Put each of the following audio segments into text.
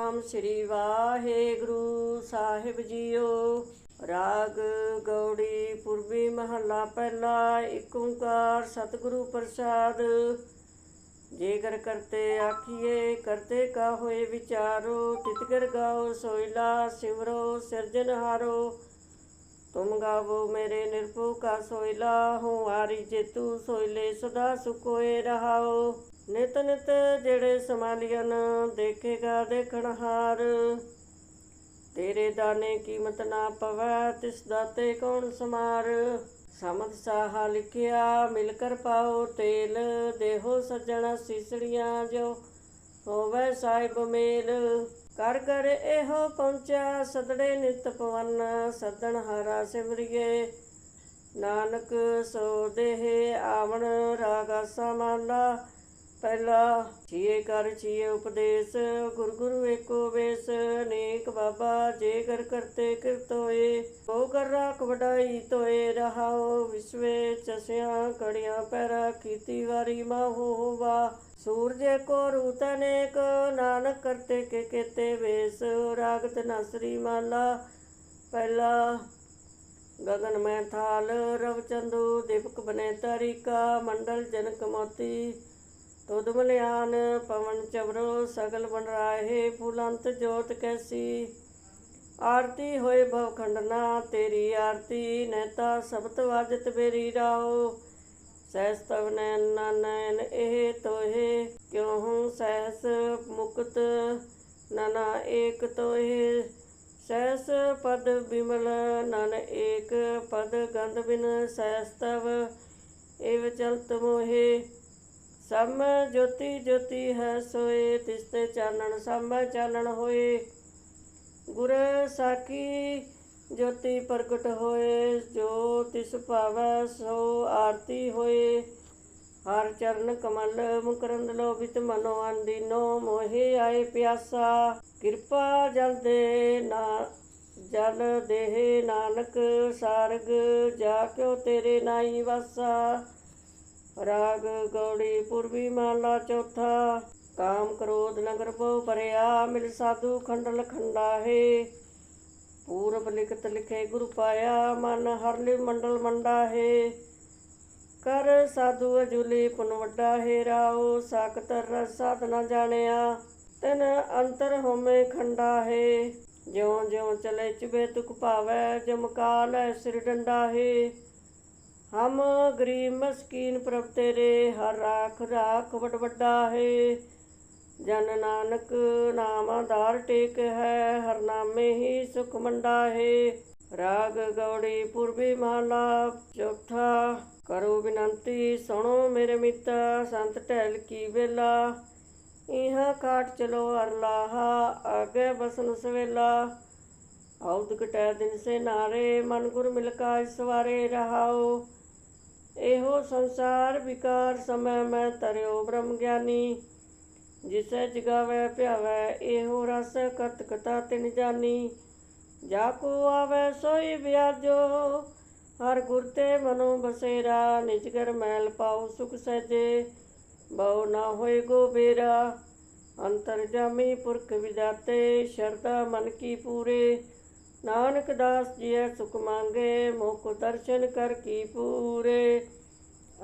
ਨਾਮ ਸ੍ਰੀ ਵਾਹਿਗੁਰੂ ਸਾਹਿਬ ਜੀਓ। ਰਾਗ ਗੌੜੀ ਪੁਰਬੀ ਮਹੱਲਾ ਪਹਿਲਾ ਏਕ ਓੰਕਾਰ ਸਤਿਗੁਰੂ ਪ੍ਰਸਾਦ। ਜੇਕਰ ਕਰਤੇ ਆਖੀਏ, ਕਰਤੇ ਕਾ ਹੋਏ ਵਿਚਾਰੋ, ਤਿਤਕਰ ਗਾਓ, ਸੋਇਲਾ ਸਿਮਰੋ ਸਿਰਜਨਹਾਰੋ ਤੁਮ ਗਾਵੋ ਮੇਰੇ ਨਿਰਭਉ ਕਾ ਸੋਇਲਾ ਹੂੰ ਆਰੀ ਜੇਤੂ ਸੋਇਲੇ ਸਦਾ ਸੁਕੋਏ ਰਹਾਓ। ਨਿਤ ਨਿਤ ਜਿਹੜੇ ਸਮਾਲੀਨ ਦੇਖੇਗਾ ਦੇਖਣਹਾਰ ਤੇਰੇ ਦਾਨੇ ਕੀਮਤ ਨਾ ਪਵੈ, ਤਿਸ ਦਾਤੇ ਕੌਣ ਸਮਾਰ? ਸਮਦ ਸਾਹਾ ਲਿਖਿਆ, ਮਿਲ ਕਰ ਪਾਓ ਤੇਲ। ਦੇਹੋ ਸੱਜਣ ਸੀਸੜੀਆਂ ਜੋ ਹੋਵੇ ਸਾਹਿਬ ਮੇਲ। ਕਰ ਕਰ ਇਹੋ ਪਹੁੰਚਿਆ, ਸਦੜੇ ਨਿਤ ਪਵਨ ਸਦਣ ਹਾਰਾ ਸਿਮਰਿਏ। ਨਾਨਕ ਸੋ ਦੇਹ, ਆਵਣ ਰਾਗਾ ਸਮਾਲਾ। ਪਹਿਲਾ ਛੀਏ ਕਰ ਛੀਏ ਉਪਦੇਸ਼, ਗੁਰ ਗੁਰੂ ਏਕੋ ਵੇਸ ਅਨੇਕ ਬਾਬਾ ਜੇ ਕਰ ਕਰਤੇ ਕਿਰਤੋਏ ਹੋ ਕਰ ਰਾਖ ਵਡਾਈ ਤੋਏ, ਰਹਾਓ ਵਿਸਵੇ ਚਸਿਆ ਕੜੀਆਂ ਪੈਰਾ, ਕੀਤੀ ਵਾਰੀ ਮਾਹੂ ਹੋਵਾ। ਸੂਰਜੇ ਕੋ ਰੂਤਨੇਕ ਨਾਨਕ ਕਰਤੇ ਕੇ ਕੇਤੇ ਵੇਸ, ਰਾਗਤ ਨਸਰੀ ਮਾਲਾ। ਪਹਿਲਾ ਗਗਨ ਮੈਂ ਥਾਲ ਰਵਚੰਦੂ ਦੀਪਕ ਬਨੇ ਤਾਰਿਕਾ, ਮੰਡਲ ਜਨਕ ਮੋਤੀ। मोती ਤੁਧ ਪਵਨ ਚਵਰੋ ਸਗਲ ਬਨ ਰਾਹੇ ਫੁਲੰਤ ਜੋਤ ਕੈਸੀ। ਆਰਤੀ ਹੋਏ ਭਵ ਖੰਡਨਾ, ਤੇਰੀ ਆਰਤੀ ਨੈਤਾ ਸਬਤ ਵਾਜਤ ਬੇਰੀ ਰਾਓ। ਸਹਿਸ ਤਵ ਨੈਨ ਨੈਨ ਇਹ ਤੋਹੇ ਕਿਉ ਹੂੰ ਸਹਿਸ ਮੁਕਤ ਨਨਾ ਏਕ ਤੋਹੇ। ਸਹਿਸ ਪਦ ਬਿਮਲ ਨਨ ਏਕ, ਪਦ ਗੰਧ ਬਿਨ ਸਹਿਸ ਤਵ ਏਵ ਚਲਤ ਮੋਹੇ। ਸਮ ਜੋਤੀ ਜੋਤੀ ਹੈ ਸੋਏ, ਤਿਸ ਤੇ ਚਾਨਣ ਸਮ ਚਾਨਣ ਹੋਏ। ਗੁਰ ਸਾਖੀ ਜੋਤੀ ਪ੍ਰਗਟ ਹੋਏ, ਜੋ ਤਿਸ ਭਾਵੈ ਸੋ ਆਰਤੀ ਹੋਏ। ਹਰ ਚਰਨ ਕਮਲ ਮੁਕਰੰਦ ਲੋਭਿਤ ਮਨੋ ਅੰਦੀਨੋ ਮੋਹਿ ਆਏ ਪਿਆਸਾ। ਕਿਰਪਾ ਜਲ ਦੇ ਨਾ, ਜਲ ਦੇਹ ਨਾਨਕ, ਸਾਰਗ ਜਾ ਕਿਉ ਤੇਰੇ ਨਾਈ ਵਾਸਾ। ਰਾਗ ਗੌੜੀ ਪੁਰਬੀ ਮਾਲਾ ਚੌਥਾ, ਕਾਮ ਕ੍ਰੋਧ ਨਗਰ ਭਉ ਭਰਿਆ, ਮਿਲ ਸਾਧੂ ਖੰਡਲ ਖੰਡਾ ਹੈ। ਪੂਰਬ ਲਿਖਤ ਲਿਖੇ ਗੁਰੂ ਪਾਇਆ, ਮਨ ਹਰਲਿ ਮੰਡਲ ਮੰਡਾ ਹੈ। ਕਰ ਸਾਧੂ ਅਜੁਲੀ ਪੁਨ ਵੱਡਾ ਹੈ, ਰਾਓ ਸਾਖਤ ਰਸ ਸਾਧ ਨਾ ਜਾਣਿਆ। ਤਨ ਅੰਤਰ ਹੋਮੇ ਖੰਡਾ ਹੈ। ਜਿਉ ਜਿਉ ਚਲੇ ਚੁਬੇ ਤੁਕ ਭਾਵੈ ਜਮਕਾਲ ਸਿਰ ਡੰਡਾ ਹੈ। ਹਮ ਗਰੀਬ ਮਸਕੀਨ ਪ੍ਰਭ ਤੇਰੇ, ਹਰ ਰਾਖ ਰਾਖ ਵਡ ਵੱਡਾ ਹੈ। ਜਨ ਨਾਨਕ ਨਾਮ ਆਧਾਰ ਟੇਕ ਹੈ, ਹਰ ਨਾਮੇ ਹੀ ਸੁਖ ਮੰਡਾ ਹੈ। ਰਾਗ ਗੌੜੀ ਪੁਰਬੀ ਮਾਲਾ, ਚੌਥਾ ਕਰੋ ਬਿਨੰਤੀ, ਸੁਣੋ ਮੇਰੇ ਮਿੱਤਾ, ਸੰਤ ਟਹਿਲ ਕੀ ਵੇਲਾ। ਇਹਾਂ ਕਾਟ ਚਲੋ ਅਰਲਾਹਾ ਆਗੇ ਬਸਨ ਸਵੇਲਾ। ਆਉਦ ਕਟੈ ਦਿਨ ਸੇ ਨਾਰੇ, ਮਨ ਗੁਰ ਮਿਲ ਕਾ ਇਸਵਾਰੇ ਰਹਾਓ। ਇਹੋ ਸੰਸਾਰ ਵਿਕਾਰ ਸਮੈ ਮੈਂ ਤਰਿਓ ਬ੍ਰਹਮ ਗਿਆਨੀ। ਜਿਸੈ ਜਗਾਵੇ ਭਿਆਵੈ, ਇਹੋ ਰਸ ਕਤ ਕਤਾ ਤਿਨ ਜਾਨੀ। ਜਾ ਕੋ ਆਵੇ ਸੋਈ ਵਿਆਜੋ, ਹਰ ਗੁਰ ਤੇ ਮਨੋ ਬਸੇਰਾ। ਨਿਜ ਘਰ ਮੈਲ ਪਾਉ ਸੁਖ ਸਹਿਜੇ, ਬਹੁ ਨਾ ਹੋਏ ਗੋ ਬੇਰਾ। ਅੰਤਰ ਜਾਮੀ ਪੁਰਖ ਵਿਦਾਤੇ ਸ਼ਰਦਾ ਮਨ ਕੀ ਪੂਰੇ। ਨਾਨਕ ਦਾਸ ਜੀਐ ਸੁਖ ਮੰਗੇ, ਮੁਖ ਦਰਸ਼ਨ ਕਰ ਕੀ ਪੂਰੇ।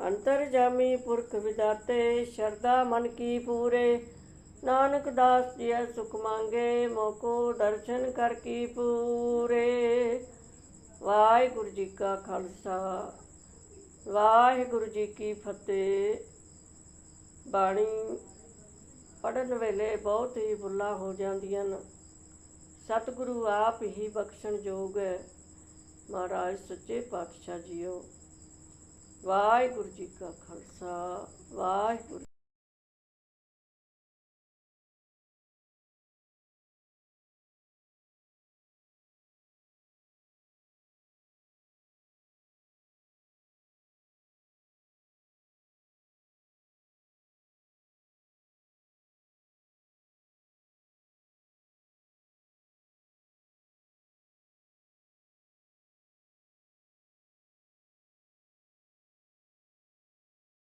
ਅੰਤਰ ਜਾਮੀ ਪੁਰਖ ਵਿਦਾਤੇ ਸ਼ਰਦਾ ਮਨ ਕੀ ਪੂਰੇ। ਨਾਨਕ ਦਾਸ ਜੀ ਸੁਖ ਮੰਗੇ ਮੋਕੋ ਦਰਸ਼ਨ ਕਰ ਕੀ ਪੂਰੇ। ਵਾਹਿਗੁਰੂ ਜੀ ਕਾ ਖਾਲਸਾ, ਵਾਹਿਗੁਰੂ ਜੀ ਕੀ ਫਤਿਹ। ਬਾਣੀ ਪੜਨ ਵੇਲੇ ਬਹੁਤ ਹੀ ਬੁੱਲਾ ਹੋ ਜਾਂਦੀਆਂ ਨੇ ਸਤਿਗੁਰੂ ਆਪ ਹੀ ਬਖਸ਼ਣ ਯੋਗ ਹੈ। ਮਹਾਰਾਜ ਸੱਚੇ ਪਾਤਸ਼ਾਹ ਜੀਓ। ਵਾਹਿਗੁਰੂ ਜੀ ਕਾ ਖਾਲਸਾ, ਵਾਹਿਗੁਰੂ